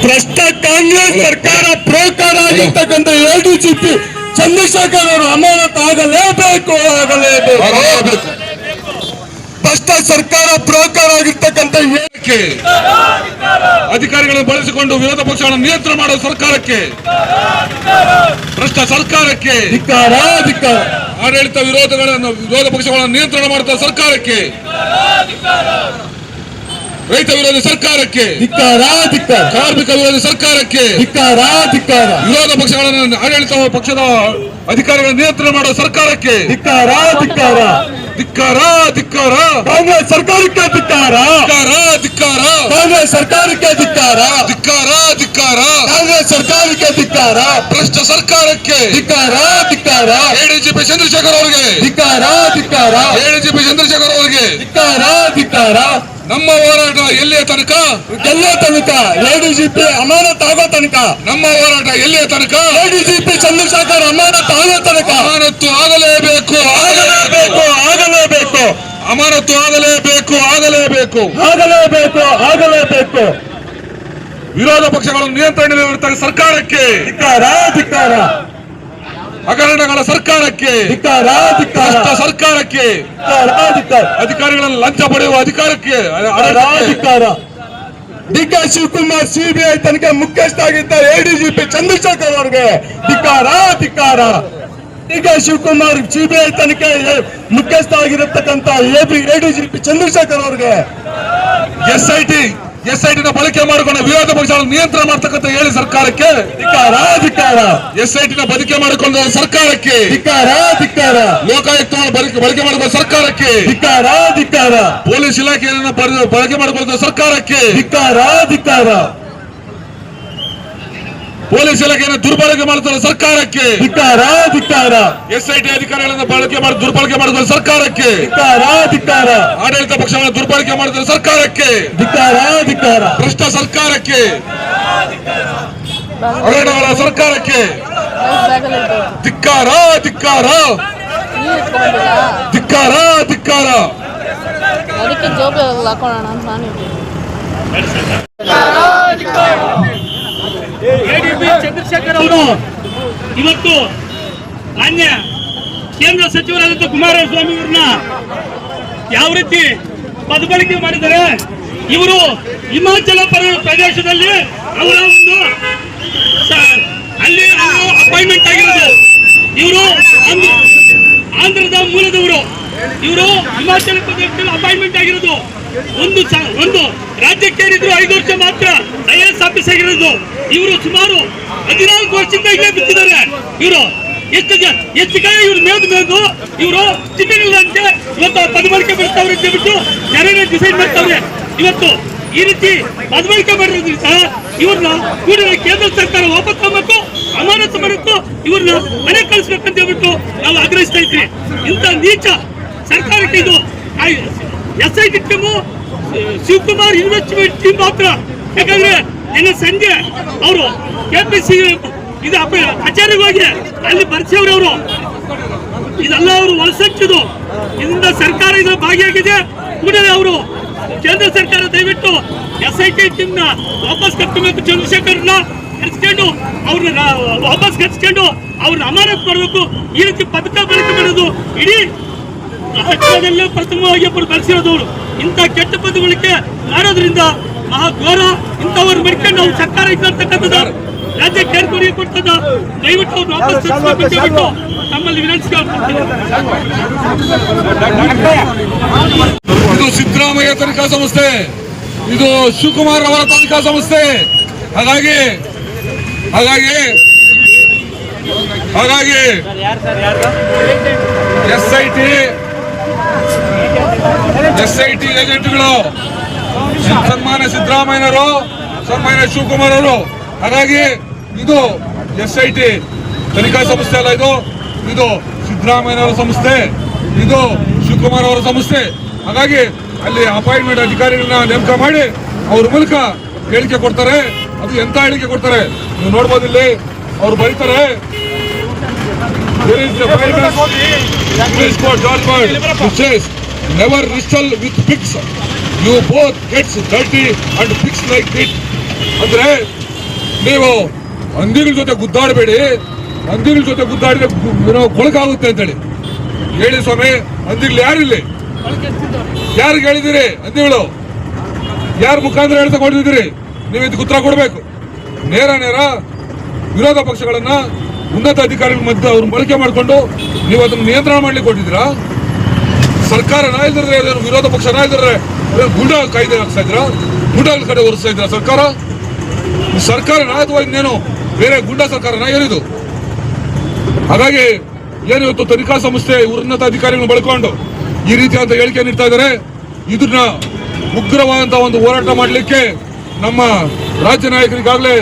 ಭ್ರಷ್ಟ ಕಾಂಗ್ರೆಸ್ ಸರ್ಕಾರ ಪ್ರೋಕಾರ ಆಗಿರ್ತಕ್ಕಂಥ ಎಡಿಜಿಪಿ ಚಂದ್ರಶೇಖರ್ ಅವರು ಅಮಾನತ್ ಆಗಲೇಬೇಕು ಆಗಲೇಬೇಕು. ಭ್ರಷ್ಟ ಸರ್ಕಾರ ಪ್ರೋಕಾರ ಆಗಿರ್ತಕ್ಕಂಥ ಹೇಳಿಕೆ. ಅಧಿಕಾರಿಗಳನ್ನು ಬಳಸಿಕೊಂಡು ವಿರೋಧ ಪಕ್ಷಗಳನ್ನು ನಿಯಂತ್ರಣ ಮಾಡುವ ಸರ್ಕಾರಕ್ಕೆ. ಭ್ರಷ್ಟ ಸರ್ಕಾರಕ್ಕೆ. ಧಿಕ್ಕಾರ ಧಿಕ್ಕಾರ. ಆಡಳಿತ ವಿರೋಧಗಳನ್ನು ವಿರೋಧ ಪಕ್ಷಗಳನ್ನು ನಿಯಂತ್ರಣ ಮಾಡುತ್ತ ಸರ್ಕಾರಕ್ಕೆ. ರೈತ ವಿರೋಧಿ ಸರ್ಕಾರಕ್ಕೆ. ಧಿಕ್ಕಾರ ಧಿಕ್ಕಾರ. ಕಾರ್ಮಿಕ ವಿರೋಧಿ ಸರ್ಕಾರಕ್ಕೆ. ಧಿಕ್ಕಾರ ಧಿಕ್ಕಾರ. ವಿರೋಧ ಪಕ್ಷಗಳನ್ನು ಆಡಳಿತ ಪಕ್ಷದ ಅಧಿಕಾರಿಗಳನ್ನು ನಿಯಂತ್ರಣ ಮಾಡುವ ಸರ್ಕಾರಕ್ಕೆ. ಧಿಕ್ಕಾರ ಧಿಕ್ಕಾರ. ಧಿಕ್ಕಾರ ಧಿಕ್ಕಾರ. ಕಾಂಗ್ರೆಸ್ ಸರ್ಕಾರಕ್ಕೆ ಧಿಕ್ಕಾರ. ಧಿಕ್ಕಾರ ಅಧಿಕಾರ ಕಾಂಗ್ರೆಸ್ ಸರ್ಕಾರಕ್ಕೆ ಧಿಕ್ಕಾರ. ಧಿಕ್ಕಾರ ಧಿಕ್ಕಾರ. ಕಾಂಗ್ರೆಸ್ ಸರ್ಕಾರಕ್ಕೆ ಧಿಕ್ಕಾರ. ಭ್ರಷ್ಟ ಸರ್ಕಾರಕ್ಕೆ. ಧಿಕ್ಕಾರ ಧಿಕ್ಕಾರ. ಎಡಿಜಿಪಿ ಚಂದ್ರಶೇಖರ್ ಅವರಿಗೆ. ಧಿಕ್ಕಾರ ಧಿಕ್ಕಾರ. ಎಡಿಜಿಪಿ ಚಂದ್ರಶೇಖರ್ ಅವರಿಗೆ. ಧಿಕ್ಕಾರ ಧಿಕ್ಕಾರ. ನಮ್ಮ ಹೋರಾಟ ಎಲ್ಲಿಯ ತನಕ? ಎಲ್ಲೋ ತನಕ? ಎಡಿಜಿಪಿ ಅಮಾನತ್ ಆಗೋ ತನಕ. ನಮ್ಮ ಹೋರಾಟ ಎಲ್ಲಿಯ ತನಕ? ಎಡಿಜಿಪಿ ಚಂದ್ರಶೇಖರ್ ಅಮಾನತ್ ಆಗೋ ತನಕ. ಅಮಾನತ್ತು ಆಗಲೇಬೇಕು. ಆಗಲೇಬೇಕು ಆಗಲೇಬೇಕು. ಅಮಾನತ್ತು ಆಗಲೇಬೇಕು ಆಗಲೇಬೇಕು. ಆಗಲೇಬೇಕು ಆಗಲೇಬೇಕು. ವಿರೋಧ ಪಕ್ಷಗಳನ್ನು ನಿಯಂತ್ರಣದಲ್ಲಿರುತ್ತಾರೆ ಸರ್ಕಾರಕ್ಕೆ. ಧಿಕ್ಕಾರ ಧಿಕ್ಕಾರ. ಹಗರಣಗಳ ಸರ್ಕಾರಕ್ಕೆ ಸರ್ಕಾರಕ್ಕೆ ಅಧಿಕಾರಿಗಳನ್ನು ಲಂಚ ಪಡೆಯುವ ಅಧಿಕಾರಕ್ಕೆ ಡಿ ಕೆ ಶಿವಕುಮಾರ್ ಸಿಬಿಐ ತನಿಖೆ ಮುಖ್ಯಸ್ಥ ಆಗಿದ್ದ ಎಡಿಜಿಪಿ ಚಂದ್ರಶೇಖರ್ ಅವರಿಗೆ ಧಿಕ್ಕಾರ ಧಿಕ್ಕಾರ. ಡಿ ಕೆ ಶಿವಕುಮಾರ್ ಸಿಬಿಐ ತನಿಖೆ ಮುಖ್ಯಸ್ಥ ಆಗಿರತಕ್ಕಂತ ಎಡಿಜಿಪಿ ಚಂದ್ರಶೇಖರ್ ಅವರಿಗೆ ಎಸ್ಐಟಿ ಎಸ್ ಐ ಟಿನ ಬಳಕೆ ಮಾಡಿಕೊಂಡು ವಿರೋಧ ಪಕ್ಷಗಳನ್ನು ನಿಯಂತ್ರಣ ಮಾಡ್ತಕ್ಕಂಥ ಹೇಳಿ ಸರ್ಕಾರಕ್ಕೆ? ಧಿಕ್ಕಾರ ಧಿಕ್ಕಾರ. ಎಸ್ ಐ ಟಿನ ಬಳಕೆ ಮಾಡಿಕೊಂಡು ಸರ್ಕಾರಕ್ಕೆ? ಧಿಕ್ಕಾರ ಧಿಕ್ಕಾರ. ಲೋಕಾಯುಕ್ತ ಬಳಕೆ ಮಾಡಿಕೊಂಡು ಸರ್ಕಾರಕ್ಕೆ? ಧಿಕ್ಕಾರ ಧಿಕ್ಕಾರ. ಪೊಲೀಸ್ ಇಲಾಖೆಯನ್ನು ಬಳಕೆ ಮಾಡಿಕೊಂಡು ಸರ್ಕಾರಕ್ಕೆ? ಧಿಕ್ಕಾರ ಧಿಕ್ಕಾರ. ಪೊಲೀಸ್ ಇಲಾಖೆಯನ್ನು ದುರ್ಬಳಕೆ ಮಾಡುತ್ತಾರೆ ಸರ್ಕಾರಕ್ಕೆ. ಧಿಕ್ಕಾರ ಧಿಕ್ಕಾರ ಎಸ್ ಐ ಟಿ ಅಧಿಕಾರಿಗಳನ್ನು ಬಳಕೆ ಮಾಡಿ ದುರ್ಬಳಕೆ ಮಾಡುತ್ತಾರೆ ಸರ್ಕಾರಕ್ಕೆ. ಧಿಕ್ಕಾರ ಧಿಕ್ಕಾರ ಆಡಳಿತ ಪಕ್ಷಗಳನ್ನು ದುರ್ಬಳಕೆ ಮಾಡುತ್ತಾರೆ ಸರ್ಕಾರಕ್ಕೆ. ಧಿಕ್ಕಾರ ಧಿಕ್ಕಾರ ಭ್ರಷ್ಟ ಸರ್ಕಾರಕ್ಕೆ. ಹಗರಣಗಳ ಸರ್ಕಾರಕ್ಕೆ. ಧಿಕ್ಕಾರ ಧಿಕ್ಕಾರ. ಧಿಕ್ಕಾರ ಧಿಕ್ಕಾರ. ಅದಕ್ಕೆ ಜೋಬ್ ಹಾಕೋಣ ಅಂತ ನಾನು ಅವರು ಇವತ್ತು ಮಾನ್ಯ ಕೇಂದ್ರ ಸಚಿವರಾದಂಥ ಕುಮಾರಸ್ವಾಮಿ ಅವ್ರನ್ನ ಯಾವ ರೀತಿ ಪದಬಳಕೆ ಮಾಡಿದ್ದಾರೆ, ಇವರು ಹಿಮಾಚಲ ಪ್ರ- ಪ್ರದೇಶದಲ್ಲಿ ಅವರ ಒಂದು ಅಲ್ಲಿ ಅಪಾಯಿಂಟ್ಮೆಂಟ್ ಆಗಿರೋದು. ಇವರು ಆಂಧ್ರದ ಮೂಲದವರು. ಇವರು ಹಿಮಾಚಲ ಪ್ರದೇಶದಲ್ಲಿ ಅಪಾಯಿಂಟ್ಮೆಂಟ್ ಆಗಿರೋದು. ಒಂದು ಒಂದು ರಾಜ್ಯಕ್ಕೆ ಏನಿದ್ರು ಐದು ವರ್ಷ ಮಾತ್ರ ಐ ಎಸ್ ಆಫೀಸ್ ಆಗಿರೋದು. ಇವರು ಸುಮಾರು ಹದಿನಾಲ್ಕು ವರ್ಷದಿಂದ ಇಲ್ಲೇ ಬಿತ್ತಿದ್ದಾರೆ. ಇವರು ಎಷ್ಟು ಎಷ್ಟು ಕೈ ಇವ್ರು ಮೇದು ಮೇದು ಇವರು ಚಿನ್ನಗಳಂತೆ ಇವತ್ತು ಪದಬಳಕೆ ಬರ್ತಾವ್ರೆ ಅಂತ ಹೇಳ್ಬಿಟ್ಟು ಜನರೇ ಡಿಸೈಡ್ ಮಾಡ್ತಾವ್ರೆ. ಇವತ್ತು ಈ ರೀತಿ ಪದಬಳಕೆ ಮಾಡಿರೋದ್ರಿಂದ ಇವ್ರನ್ನ ಕೂಡಲೇ ಕೇಂದ್ರ ಸರ್ಕಾರ ವಾಪಸ್ ತಗೋಬೇಕು ಅಮಾನತು ಮಾಡಬೇಕು ಇವ್ರನ್ನ ಮನೆ ಕಳಿಸ್ಬೇಕಂತ ಹೇಳ್ಬಿಟ್ಟು ನಾವು ಆಗ್ರಹಿಸ್ತಾ ಇದ್ವಿ. ಇಂಥ ನೀಚ ಸರ್ಕಾರಕ್ಕೆ ಇದು S I T team, Shivakumar investment team ಮಾತ್ರ ಯಾಕಂದ್ರೆ ನಿನ್ನೆ ಸಂಜೆ ಅವರು ಕೆಪಿಸಿ ಇದು ಅಪ- ಕಚೇರಿಗೆ ಹೋಗಿ ಅಲ್ಲಿ ಬರ್ಸಿವ್ರು ಅವರು ಇದೆಲ್ಲ ಅವರು ಹೊಲಸಚ್ಚಿದು ಇದರಿಂದ ಸರ್ಕಾರ ಇದರ ಭಾಗಿಯಾಗಿದೆ. ಕೂಡಲೇ ಅವರು ಕೇಂದ್ರ ಸರ್ಕಾರ ದಯವಿಟ್ಟು ಎಸ್ ಐ ಟಿ ಟೀಮ್ನ ವಾಪಸ್ ಕರ್ಕೊಬೇಕು ಚಂದ್ರಶೇಖರ್ನ ಕರ್ಸ್ಕೊಂಡು ಅವ್ರನ್ನ ವಾಪಸ್ ಕರ್ಸ್ಕೊಂಡು ಅವ್ರನ್ನ ಅಮಾನತ್ ಮಾಡಬೇಕು. ಈ ರೀತಿ ಪದಕ ಬಳಕೆ ಮಾಡೋದು ಇಡೀ ಪ್ರಥಮವಾಗಿ ಒಬ್ಬರು ಬಳಸಿರೋದವರು ಇಂಥ ಕೆಟ್ಟ ಪದಗಳಿಗೆ ಮಾಡೋದ್ರಿಂದ ಮಹಾ ಘೋರ ಇಂಥವ್ರು ಮಡ್ಕೊಂಡು ನಾವು ಸರ್ಕಾರ ಇದ್ದಂತಕ್ಕಂಥದ್ದು ರಾಜ್ಯ ಕೇರ್ಕೊಡಿ ಕೊಡ್ತದ ದಯವಿಟ್ಟು ಅವ್ರು ವಾಪಸ್ ಬಿಟ್ಟು ನಮ್ಮಲ್ಲಿ ಇದು ಸಿದ್ದರಾಮಯ್ಯ ತನಿಖಾ ಸಂಸ್ಥೆ ಇದು ಶಿವಕುಮಾರ್ ಅವರ ತನಿಖಾ ಸಂಸ್ಥೆ. ಹಾಗಾಗಿ ಹಾಗಾಗಿ ಹಾಗಾಗಿ S I T S I T ಏಜೆಂಟ್ಗಳು ಸನ್ಮಾನ್ಯ ಸಿದ್ದರಾಮಯ್ಯನವರು, ಸನ್ಮಾನ್ಯ ಶಿವಕುಮಾರ್ ಅವರು ಹಾಗಾಗಿ ಇದು ಎಸ್ ಐ ಟಿ ತನಿಖಾ ಸಂಸ್ಥೆ ಅಲ್ಲ ಇದು. ಇದು ಸಿದ್ದರಾಮಯ್ಯನವರ ಸಂಸ್ಥೆ, ಇದು ಶಿವಕುಮಾರ್ ಅವರ ಸಂಸ್ಥೆ. ಹಾಗಾಗಿ ಅಲ್ಲಿ ಅಪಾಯಿಂಟ್ಮೆಂಟ್ ಅಧಿಕಾರಿಗಳನ್ನ ನೇಮಕ ಮಾಡಿ ಅವ್ರ ಮೂಲಕ ಹೇಳಿಕೆ ಕೊಡ್ತಾರೆ. ಅದು ಎಂತ ಹೇಳಿಕೆ ಕೊಡ್ತಾರೆ? ನೀವು ನೋಡ್ಬೋದು ಇಲ್ಲಿ. ಅವ್ರು ಬರೀತಾರೆ. George never wrestle with pigs you both gets dirty and pigs like it ಅಂದ್ರೆ ನೀವು ಹಂದಿಗಳ ಜೊತೆ ಗುದ್ದಾಡಬೇಡಿ. ಹಂದಿಗಳ ಜೊತೆ ಗುದ್ದಾಡಿದ್ರೆ ಏನೋ ಕೊಳಕಾಗುತ್ತೆ ಅಂತೇಳಿ. ಹೇಳಿ ಸ್ವಾಮಿ ಹಂದಿಗಳು ಯಾರಿಲ್ಲಿ ಯಾರಿಗೆ ಹೇಳಿದಿರಿ ಹಂದಿಗಳು ಯಾರ ಮುಖಾಂತರ ಹೇಳ್ತಾ ಕೊಡ್ತಿದ್ದೀರಿ? ನೀವು ಇದಕ್ಕೆ ಉತ್ತರ ಕೊಡಬೇಕು. ನೇರ ನೇರ ವಿರೋಧ ಪಕ್ಷಗಳನ್ನ ಉನ್ನತ ಅಧಿಕಾರಿಗಳ ಮಧ್ಯೆ ಅವ್ರು ಬಳಕೆ ಮಾಡಿಕೊಂಡು ನೀವು ಅದನ್ನು ನಿಯಂತ್ರಣ ಮಾಡ್ಲಿಕ್ಕೆ ಕೊಟ್ಟಿದ್ದೀರಾ? ಸರ್ಕಾರ ನಾಯಿದ್ರೆ ವಿರೋಧ ಪಕ್ಷ ನಾಯಿದ್ರೆ ಗುಂಡಾ ಕಾಯ್ದೆ ಹಾಕ್ತಾ ಇದ್ರ ಗುಂಡಾಲ್ ಕಡೆ ಒರೆಸ್ತಾ ಇದ್ರ ಸರ್ಕಾರ? ಸರ್ಕಾರ ಅಥವಾ ಇನ್ನೇನು ಬೇರೆ ಗುಂಡಾ ಸರ್ಕಾರನ? ಏನಿದು? ಹಾಗಾಗಿ ಏನು ಇವತ್ತು ತನಿಖಾ ಸಂಸ್ಥೆ ಉನ್ನತ ಅಧಿಕಾರಿಗಳನ್ನು ಬಳಕೊಂಡು ಈ ರೀತಿಯಾದ ಹೇಳಿಕೆ ನೀಡ್ತಾ ಇದ್ದಾರೆ. ಇದನ್ನ ಉಗ್ರವಾದಂತಹ ಒಂದು ಹೋರಾಟ ಮಾಡಲಿಕ್ಕೆ ನಮ್ಮ ರಾಜ್ಯ ನಾಯಕರಿಗಾಗಲೇ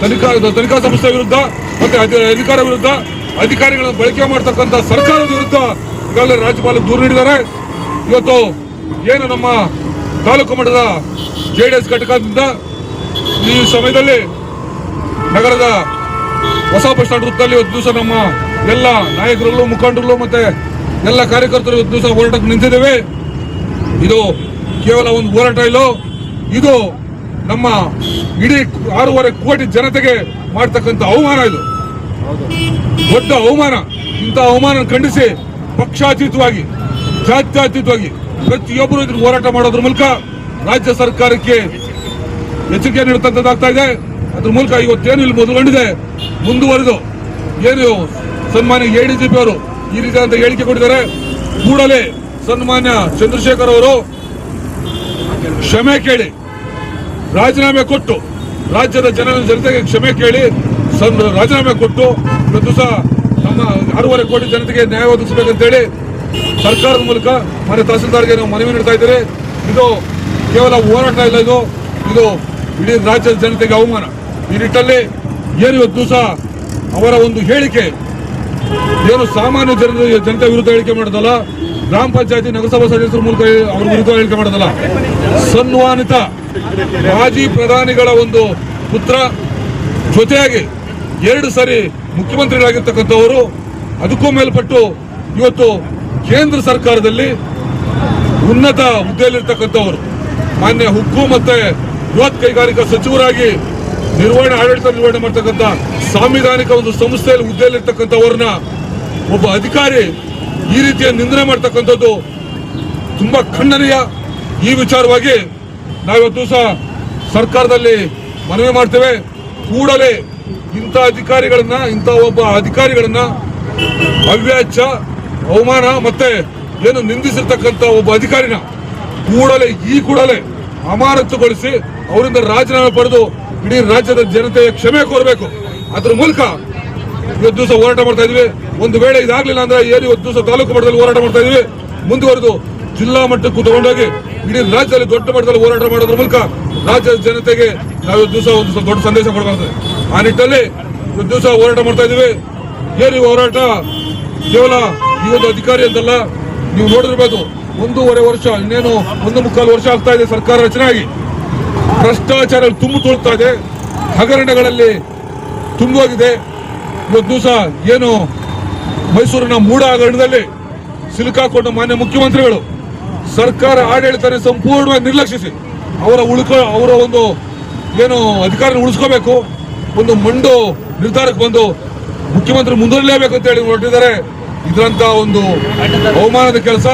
ತನಿಖಾ ತನಿಖಾ ಸಂಸ್ಥೆ ವಿರುದ್ಧ ಮತ್ತೆ ಅಧಿ- ಅಧಿಕಾರ ವಿರುದ್ಧ ಅಧಿಕಾರಿಗಳನ್ನು ಬಳಕೆ ಮಾಡ್ತಕ್ಕಂಥ ಸರ್ಕಾರದ ವಿರುದ್ಧ ಈಗಾಗಲೇ ರಾಜ್ಯಪಾಲರು ದೂರು ನೀಡಿದ್ದಾರೆ. ಇವತ್ತು ಏನು ನಮ್ಮ ತಾಲೂಕು ಮಟ್ಟದ ಜೆ ಡಿ ಎಸ್ ಘಟಕದಿಂದ ಈ ಸಮಯದಲ್ಲಿ ನಗರದ ಹೊಸ ಬಸ್ ಸ್ಟ್ಯಾಂಡ್ ವೃತ್ತದಲ್ಲಿ ಒಂದು ದಿವಸ ನಮ್ಮ ಎಲ್ಲ ನಾಯಕರುಗಳು, ಮುಖಂಡರುಗಳು ಮತ್ತೆ ಎಲ್ಲ ಕಾರ್ಯಕರ್ತರು ಒಂದು ದಿವಸ ಹೋರಾಟಕ್ಕೆ ನಿಂತಿದ್ದೇವೆ. ಇದು ಕೇವಲ ಒಂದು ಹೋರಾಟ ಇಲ್ಲ, ಇದು ನಮ್ಮ ಇಡೀ ಆರೂವರೆ ಕೋಟಿ ಜನತೆಗೆ ಮಾಡ್ತಕ್ಕಂಥ ಅವಮಾನ ಇದು. ದೊಡ್ಡ ಅವಮಾನ. ಇಂಥ ಅವಮಾನ ಖಂಡಿಸಿ ಪಕ್ಷಾತೀತವಾಗಿ, ಜಾತ್ಯತೀತವಾಗಿ ಪ್ರತಿಯೊಬ್ಬರು ಇದ್ರ ಹೋರಾಟ ಮಾಡೋದ್ರ ಮೂಲಕ ರಾಜ್ಯ ಸರ್ಕಾರಕ್ಕೆ ಎಚ್ಚರಿಕೆ ನೀಡತಕ್ಕಂಥದ್ದಾಗ್ತಾ ಇದೆ. ಅದ್ರ ಮೂಲಕ ಇವತ್ತೇನು ಇಲ್ಲಿ ಮೊದಲುಗೊಂಡಿದೆ, ಮುಂದುವರೆದು ಏನು ಸನ್ಮಾನ್ಯ ಪಿ ಅವರು ಈ ರೀತಿಯಾದಂತ ಹೇಳಿಕೆ ಕೊಟ್ಟಿದ್ದಾರೆ. ಕೂಡಲೇ ಸನ್ಮಾನ್ಯ ಚಂದ್ರಶೇಖರ್ ಅವರು ಕ್ಷಮೆ ಕೇಳಿ, ರಾಜೀನಾಮೆ ಕೊಟ್ಟು, ರಾಜ್ಯದ ಜನರ ಜನತೆಗೆ ಕ್ಷಮೆ ಕೇಳಿ ರಾಜೀನಾಮೆ ಕೊಟ್ಟು ಇವತ್ತು ಸಹ ನಮ್ಮ ಆರೂವರೆ ಕೋಟಿ ಜನತೆಗೆ ನ್ಯಾಯ ಒದಗಿಸಬೇಕಂತೇಳಿ ಸರ್ಕಾರದ ಮೂಲಕ ಮನೆ ತಹಸೀಲ್ದಾರ್ಗೆ ನಾವು ಮನವಿ ನೀಡ್ತಾ ಇದ್ದೀರಿ. ಇದು ಕೇವಲ ಹೋರಾಟ ಇಲ್ಲ ಇದು. ಇದು ಇಡೀ ರಾಜ್ಯದ ಜನತೆಗೆ ಅವಮಾನ. ಈ ನಿಟ್ಟಲ್ಲಿ ಏನು ಇವತ್ತು ಸಹ ಅವರ ಒಂದು ಹೇಳಿಕೆ, ಏನು ಸಾಮಾನ್ಯ ಜನರ ಜನತೆ ವಿರುದ್ಧ ಹೇಳಿಕೆ ಮಾಡೋದಲ್ಲ, ಗ್ರಾಮ ಪಂಚಾಯತಿ ನಗರಸಭಾ ಸದಸ್ಯರ ಮೂಲಕ ಅವರ ವಿರುದ್ಧ ಹೇಳಿಕೆ ಮಾಡೋದಲ್ಲ. ಸನ್ಮಾನಿತ ಮಾಜಿ ಪ್ರಧಾನಿಗಳ ಒಂದು ಪುತ್ರ ಜೊತೆಯಾಗಿ ಎರಡು ಸಾರಿ ಮುಖ್ಯಮಂತ್ರಿಗಳಾಗಿರ್ತಕ್ಕಂಥವರು, ಅದಕ್ಕೂ ಮೇಲ್ಪಟ್ಟು ಇವತ್ತು ಕೇಂದ್ರ ಸರ್ಕಾರದಲ್ಲಿ ಉನ್ನತ ಹುದ್ದೆಯಲ್ಲಿರ್ತಕ್ಕಂಥವರು, ಮಾನ್ಯ ಹುಕ್ಕು ಮತ್ತೆ ಬೃಹತ್ ಕೈಗಾರಿಕಾ ಸಚಿವರಾಗಿ ನಿರ್ವಹಣೆ, ಆಡಳಿತ ನಿರ್ವಹಣೆ ಮಾಡ್ತಕ್ಕಂಥ ಸಾಂವಿಧಾನಿಕ ಒಂದು ಸಂಸ್ಥೆಯಲ್ಲಿ ಹುದ್ದೆಯಲ್ಲಿರ್ತಕ್ಕಂಥವ್ರನ್ನ ಒಬ್ಬ ಅಧಿಕಾರಿ ಈ ರೀತಿಯ ನಿಂದನೆ ಮಾಡ್ತಕ್ಕಂಥದ್ದು ತುಂಬಾ ಖಂಡನೀಯ. ಈ ವಿಚಾರವಾಗಿ ನಾವಿವತ್ತು ಸಹ ಸರ್ಕಾರದಲ್ಲಿ ಮನವಿ ಮಾಡ್ತೇವೆ. ಕೂಡಲೇ ಇಂಥ ಅಧಿಕಾರಿಗಳನ್ನ, ಇಂಥ ಒಬ್ಬ ಅಧಿಕಾರಿಗಳನ್ನ ಅವ್ಯಾಚ್ಯ ಅವಮಾನ ಮತ್ತೆ ಏನು ನಿಂದಿಸಿರ್ತಕ್ಕಂಥ ಒಬ್ಬ ಅಧಿಕಾರಿನ ಕೂಡಲೇ, ಈ ಕೂಡಲೇ ಅಮಾನತುಗೊಳಿಸಿ ಅವರಿಂದ ರಾಜೀನಾಮೆ ಪಡೆದು ಇಡೀ ರಾಜ್ಯದ ಜನತೆಯ ಕ್ಷಮೆ ಕೋರಬೇಕು. ಅದ್ರ ಮೂಲಕ ಇವತ್ತು ದಿವಸ ಹೋರಾಟ ಮಾಡ್ತಾ ಇದ್ವಿ. ಒಂದು ವೇಳೆ ಇದಾಗಲಿಲ್ಲ ಅಂದ್ರೆ ಏನು ಇವತ್ತು ದಿವಸ ತಾಲೂಕು ಮಟ್ಟದಲ್ಲಿ ಹೋರಾಟ ಮಾಡ್ತಾ ಇದ್ವಿ. ಮುಂದುವರೆದು ಜಿಲ್ಲಾ ಮಟ್ಟಕ್ಕೂ ತಗೊಂಡೋಗಿ ಇಡೀ ರಾಜ್ಯದಲ್ಲಿ ದೊಡ್ಡ ಮಟ್ಟದಲ್ಲಿ ಹೋರಾಟ ಮಾಡೋದ್ರ ಮೂಲಕ ರಾಜ್ಯದ ಜನತೆಗೆ ನಾವು ಇವತ್ತು ದಿವಸ ಒಂದು ದೊಡ್ಡ ಸಂದೇಶ ಕೊಡಬಾರ್ದು ಆ ನಿಟ್ಟಲ್ಲಿ ಇವತ್ತು ದಿವಸ ಹೋರಾಟ ಮಾಡ್ತಾ ಇದ್ವಿ. ಏನು ಹೋರಾಟ? ಕೇವಲ ಒಂದು ಅಧಿಕಾರಿ ಅಂತಲ್ಲ, ನೀವು ನೋಡಿರ್ಬೇಕು ಒಂದೂವರೆ ವರ್ಷ, ಇನ್ನೇನು ಒಂದು ಮುಕ್ಕಾಲು ವರ್ಷ ಆಗ್ತಾ ಇದೆ ಸರ್ಕಾರ ರಚನೆ ಆಗಿ ಭ್ರಷ್ಟಾಚಾರ ತುಂಬು ತೋಳ್ತಾ ಇದೆ, ಹಗರಣಗಳಲ್ಲಿ ತುಂಬೋಗಿದೆ ಇವತ್ತು ದಿವಸ ಏನು ಮೈಸೂರಿನ ಮೂಡ ಹಗರಣದಲ್ಲಿ ಸಿಲುಕಾಕೊಂಡ ಮಾನ್ಯ ಮುಖ್ಯಮಂತ್ರಿಗಳು, ಸರ್ಕಾರ ಆಡಳಿತನ ಸಂಪೂರ್ಣವಾಗಿ ನಿರ್ಲಕ್ಷಿಸಿ, ಅವರ ಉಳ್ಕ, ಅವರ ಒಂದು ಏನು ಅಧಿಕಾರ ಉಳಿಸ್ಕೋಬೇಕು, ಒಂದು ಮಂಡು ನಿರ್ಧಾರಕ್ಕೆ ಬಂದು ಮುಖ್ಯಮಂತ್ರಿ ಮುಂದುವರಲೇಬೇಕು ಅಂತ ಹೇಳಿ ಹೊರಟಿದ್ದಾರೆ. ಇದರಂತ ಒಂದು ಅವಮಾನದ ಕೆಲಸ,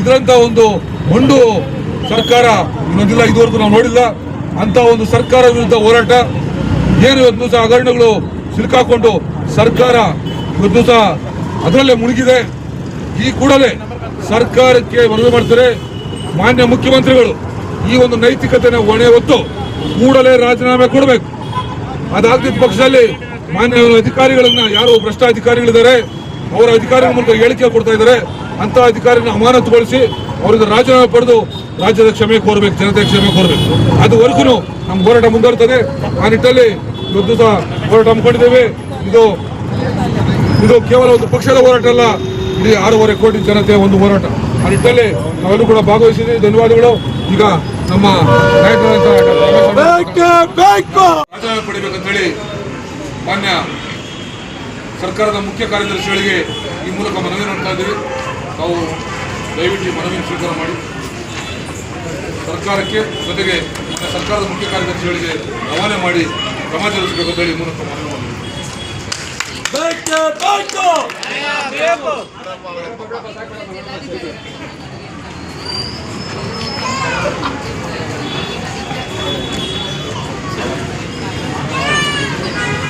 ಇದರಂತ ಒಂದು ಮಂಡು ಸರ್ಕಾರ, ಇನ್ನೊಂದಿಲ್ಲ, ಇದುವರೆಗೂ ನಾವು ನೋಡಿಲ್ಲ. ಅಂತ ಒಂದು ಸರ್ಕಾರ ವಿರುದ್ಧ ಹೋರಾಟ. ಏನು ಇವತ್ತು ಸಹ ಹಗರಣಗಳು ಸಿಲುಕಾಕೊಂಡು ಸರ್ಕಾರ ಇವತ್ತು ಸಹ ಅದರಲ್ಲೇ ಮುಳುಗಿದೆ. ಈ ಕೂಡಲೇ ಸರ್ಕಾರಕ್ಕೆ ಮನವಿ ಮಾಡ್ತಾರೆ ಮಾನ್ಯ ಮುಖ್ಯಮಂತ್ರಿಗಳು. ಈ ಒಂದು ನೈತಿಕತೆನ ಹೊಣೆ ಹೊತ್ತು ಕೂಡಲೇ ರಾಜೀನಾಮೆ ಕೊಡಬೇಕು. ಅದಾಗದಿದ್ದ ಪಕ್ಷದಲ್ಲಿ ಮಾನ್ಯ ಅಧಿಕಾರಿಗಳನ್ನ ಯಾರು ಭ್ರಷ್ಟ ಅಧಿಕಾರಿಗಳಿದ್ದಾರೆ ಅವರ ಅಧಿಕಾರಿಗಳ ಮೂಲಕ ಹೇಳಿಕೆ ಕೊಡ್ತಾ ಇದ್ದಾರೆ. ಅಂತ ಅಧಿಕಾರಿನ ಅಮಾನತುಗೊಳಿಸಿ ಅವರಿಂದ ರಾಜೀನಾಮೆ ಪಡೆದು ರಾಜ್ಯದ ಕ್ಷಮೆ ಕೋರಬೇಕು ಜನತೆ ಕ್ಷಮೆ ಕೋರಬೇಕು. ಅದುವರೆಗೂ ನಮ್ಮ ಹೋರಾಟ ಮುಂದುವರ್ತದೆ. ಆ ನಿಟ್ಟಲ್ಲಿ ಇವತ್ತು ಸಹ ಹೋರಾಟ ಹಮ್ಮಿಕೊಂಡಿದ್ದೇವೆ. ಇದು ಇದು ಕೇವಲ ಒಂದು ಪಕ್ಷದ ಹೋರಾಟ ಅಲ್ಲ ಇಡೀ ಆರೂವರೆ ಕೋಟಿ ಜನತೆಯ ಒಂದು ಹೋರಾಟ. ಆ ನಿಟ್ಟಲ್ಲಿ ನಾವೆಲ್ಲರೂ ಕೂಡ ಭಾಗವಹಿಸಿದ್ದೀವಿ. ಧನ್ಯವಾದಗಳು. ಈಗ ನಮ್ಮ ನಾಯಕರಾದಂತಹ ರಾಜೀನಾಮೆ ಪಡಿಬೇಕಂತೇಳಿ ಮಾನ್ಯ ಸರ್ಕಾರದ ಮುಖ್ಯ ಕಾರ್ಯದರ್ಶಿಗಳಿಗೆ ಈ ಮೂಲಕ ಮನವಿ ಮಾಡ್ತಾ ಇದ್ದೀವಿ. ತಾವು ದಯವಿಟ್ಟು ಮನವಿ ಸ್ವೀಕಾರ ಮಾಡಿ. ಸರ್ಕಾರಕ್ಕೆ ಜೊತೆಗೆ ಸರ್ಕಾರದ ಮುಖ್ಯ ಕಾರ್ಯದರ್ಶಿಗಳಿಗೆ ರವಾನೆ ಮಾಡಿ ಕ್ರಮ ಜರುಗಿಸಬೇಕು ಅಂತೇಳಿ ಮೂಲಕ ಮನವಿ